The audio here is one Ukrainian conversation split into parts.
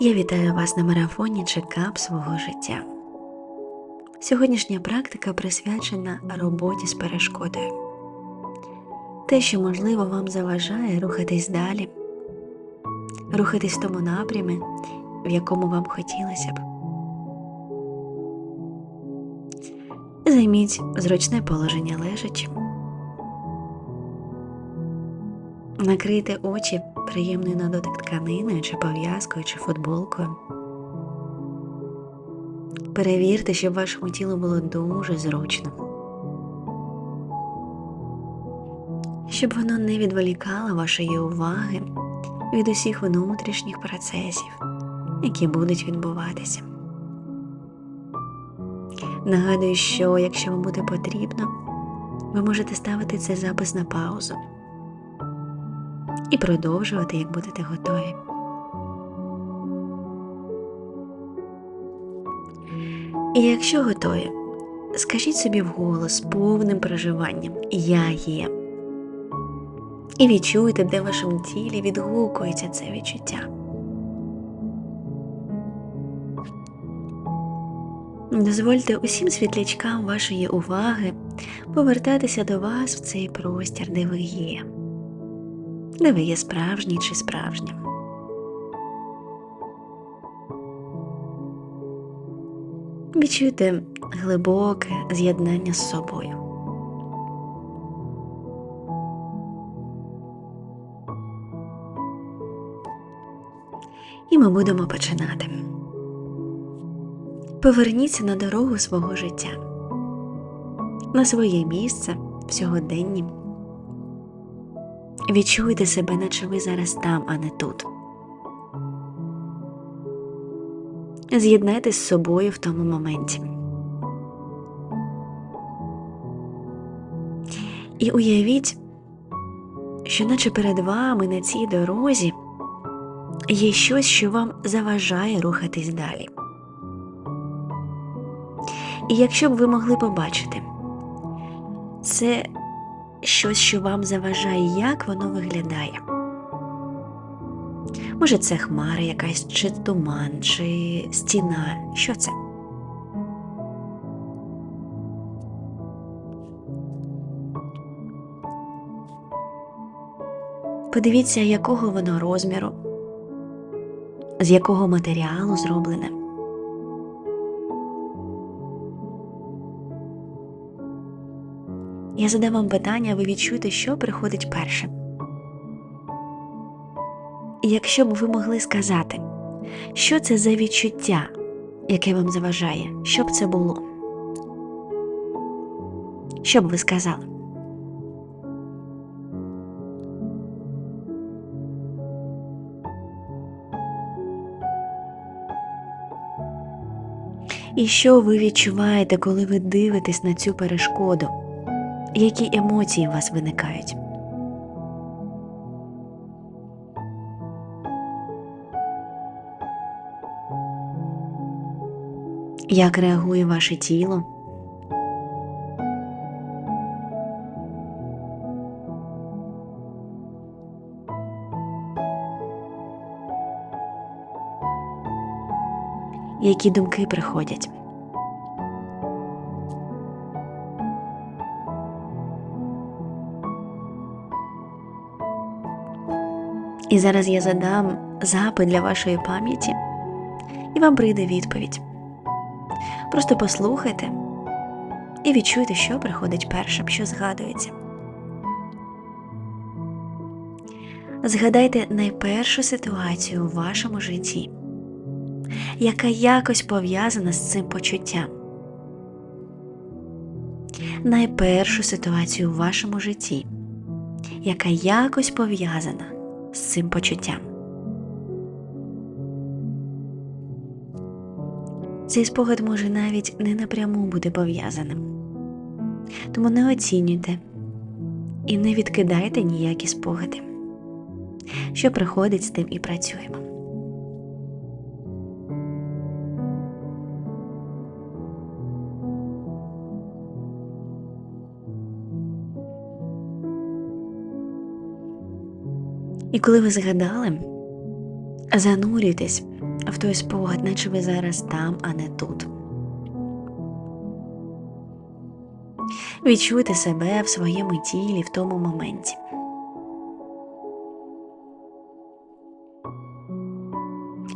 Я вітаю вас на марафоні чекап свого життя. Сьогоднішня практика присвячена роботі з перешкодою. Те, що можливо вам заважає рухатись далі, рухатись в тому напрямі, в якому вам хотілося б. Займіть зручне положення лежачи. Накрийте очі приємною на дотик тканиною чи пов'язкою чи футболкою. Перевірте, щоб вашому тілу було дуже зручно. Щоб воно не відволікало вашої уваги від усіх внутрішніх процесів, які будуть відбуватися. Нагадую, що якщо вам буде потрібно, ви можете ставити цей запис на паузу і продовжувати, як будете готові. І якщо готові, скажіть собі вголос повним проживанням Я є. І відчуйте, де в вашому тілі відгукується це відчуття. Дозвольте усім світлячкам вашої уваги повертатися до вас в цей простір, де ви є, де ви є справжній чи справжнім. Відчуйте глибоке з'єднання з собою. І ми будемо починати. Поверніться на дорогу свого життя, на своє місце в сьогоденні. Відчуйте себе, наче ви зараз там, а не тут. З'єднайтесь з собою в тому моменті. І уявіть, що наче перед вами на цій дорозі є щось, що вам заважає рухатись далі. І якщо б ви могли побачити, це щось, що вам заважає, як воно виглядає. Може, це хмара якась, чи туман, чи стіна. Що це? Подивіться, якого воно розміру, з якого матеріалу зроблене. Я задам вам питання, ви відчуєте, що приходить першим. І якщо б ви могли сказати, що це за відчуття, яке вам заважає, що б це було? Що б ви сказали? І що ви відчуваєте, коли ви дивитесь на цю перешкоду? Які емоції у вас виникають? Як реагує ваше тіло? Які думки приходять? І зараз я задам запит для вашої пам'яті, і вам прийде відповідь. Просто послухайте і відчуйте, що приходить першим, що згадується. Згадайте найпершу ситуацію у вашому житті, яка якось пов'язана з цим почуттям. Найпершу ситуацію у вашому житті, яка якось пов'язана з цим почуттям. Цей спогад може навіть не напряму бути пов'язаним. Тому не оцінюйте і не відкидайте ніякі спогади. Що приходить з тим і працюємо. І коли ви згадали, занурюйтесь в той спогад, наче ви зараз там, а не тут. Відчуйте себе в своєму тілі в тому моменті.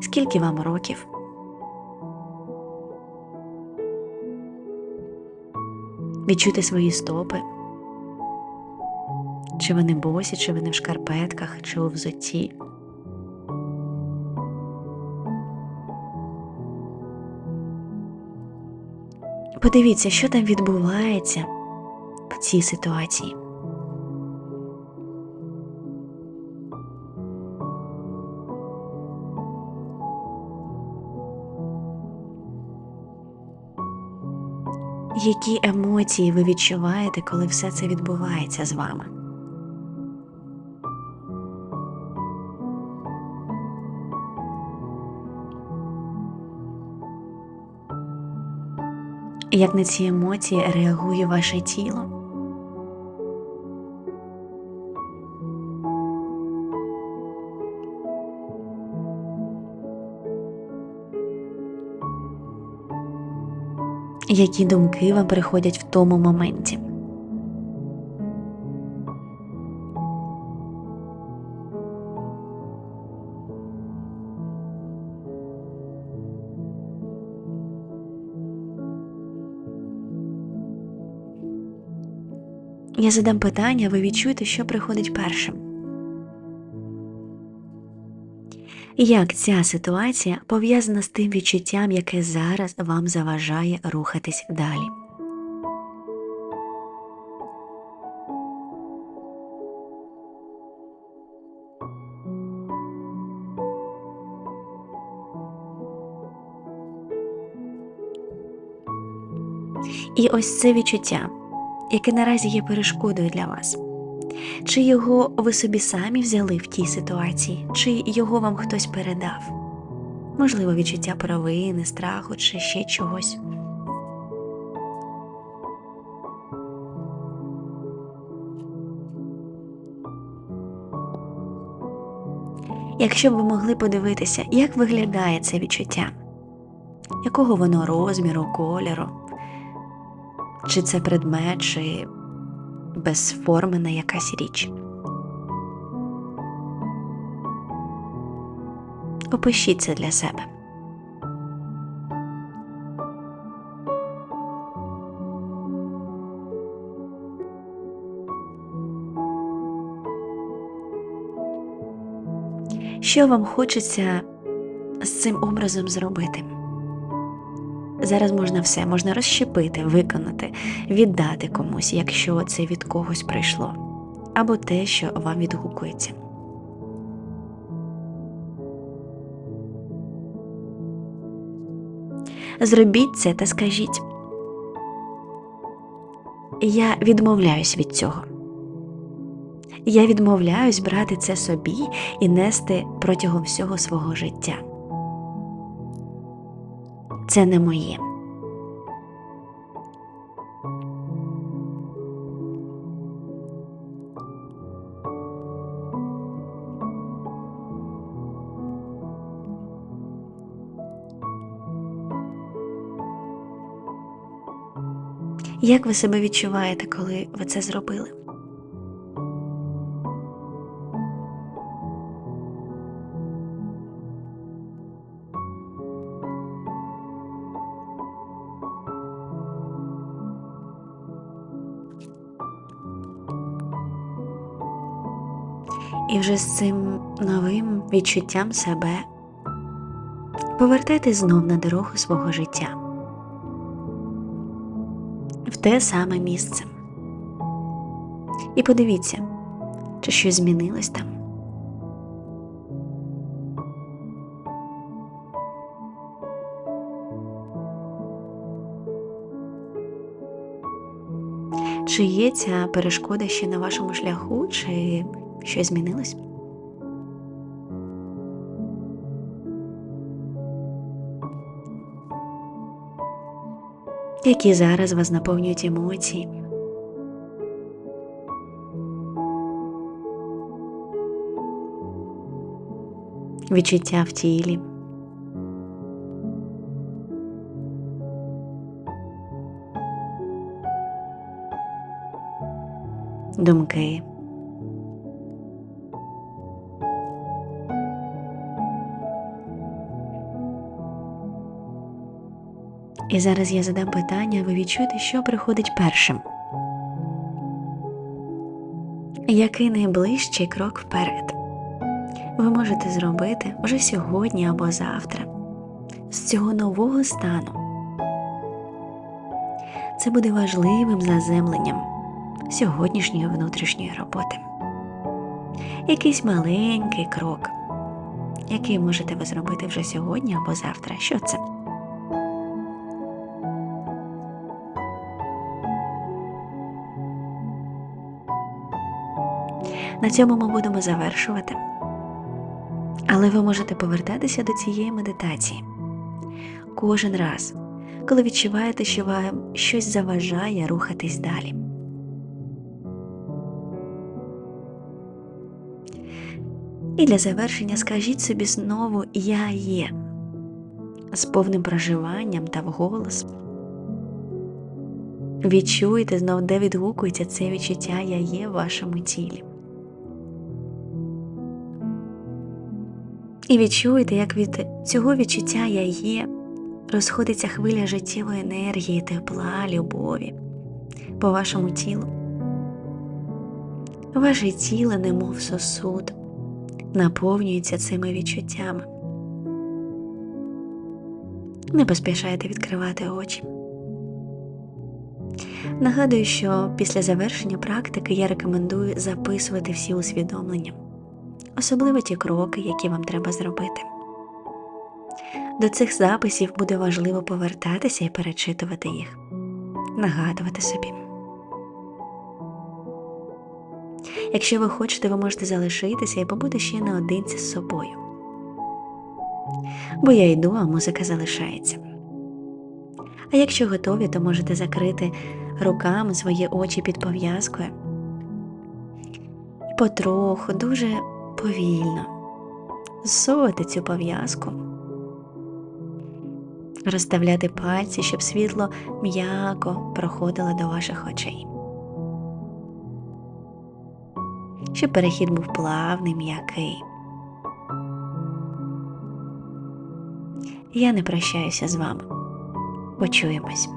Скільки вам років? Відчуйте свої стопи. Чи вони босі, чи вони в шкарпетках, чи у взутті. Подивіться, що там відбувається в цій ситуації. Які емоції ви відчуваєте, коли все це відбувається з вами? Як на ці емоції реагує ваше тіло? Які думки вам приходять в тому моменті? Я задам питання, ви відчуєте, що приходить першим. Як ця ситуація пов'язана з тим відчуттям, яке зараз вам заважає рухатись далі? І ось це відчуття, яке наразі є перешкодою для вас. Чи його ви собі самі взяли в тій ситуації, чи його вам хтось передав? Можливо, відчуття провини, страху чи ще чогось. Якщо б ви могли подивитися, як виглядає це відчуття, якого воно розміру, кольору, чи це предмет, чи безформена якась річ. Опишіть це для себе. Що вам хочеться з цим образом зробити? Зараз можна все, можна розщепити, виконати, віддати комусь, якщо це від когось прийшло, або те, що вам відгукується. Зробіть це та скажіть. Я відмовляюсь від цього. Я відмовляюсь брати це собі і нести протягом всього свого життя. Це не моє. Як ви себе відчуваєте, коли ви це зробили? І вже з цим новим відчуттям себе повертайтесь знов на дорогу свого життя в те саме місце. І подивіться, чи щось змінилось там. Чи є ця перешкода ще на вашому шляху, чи що змінилось? Які зараз вас наповнюють емоції? Відчуття в тілі? Думки? І зараз я задам питання, ви відчуєте, що приходить першим. Який найближчий крок вперед ви можете зробити вже сьогодні або завтра з цього нового стану? Це буде важливим заземленням сьогоднішньої внутрішньої роботи. Якийсь маленький крок, який можете ви зробити вже сьогодні або завтра. Що це? На цьому ми будемо завершувати. Але ви можете повертатися до цієї медитації кожен раз, коли відчуваєте, що вам щось заважає рухатись далі. І для завершення скажіть собі знову Я є з повним проживанням та вголос. Відчуйте знов, де відгукується це відчуття Я є в вашому тілі. І відчуєте, як від цього відчуття я є, розходиться хвиля життєвої енергії, тепла, любові по вашому тілу. Ваше тіло, немов сосуд, наповнюється цими відчуттями. Не поспішайте відкривати очі. Нагадую, що після завершення практики я рекомендую записувати всі усвідомлення особливо ті кроки, які вам треба зробити. До цих записів буде важливо повертатися і перечитувати їх, нагадувати собі. Якщо ви хочете, ви можете залишитися і побути ще наодинці з собою. Бо я йду, а музика залишається. А якщо готові, то можете закрити руками свої очі під пов'язкою і потроху, дуже повільно зсувати цю пов'язку, розставляти пальці, щоб світло м'яко проходило до ваших очей. Щоб перехід був плавний, м'який. Я не прощаюся з вами. Почуємось.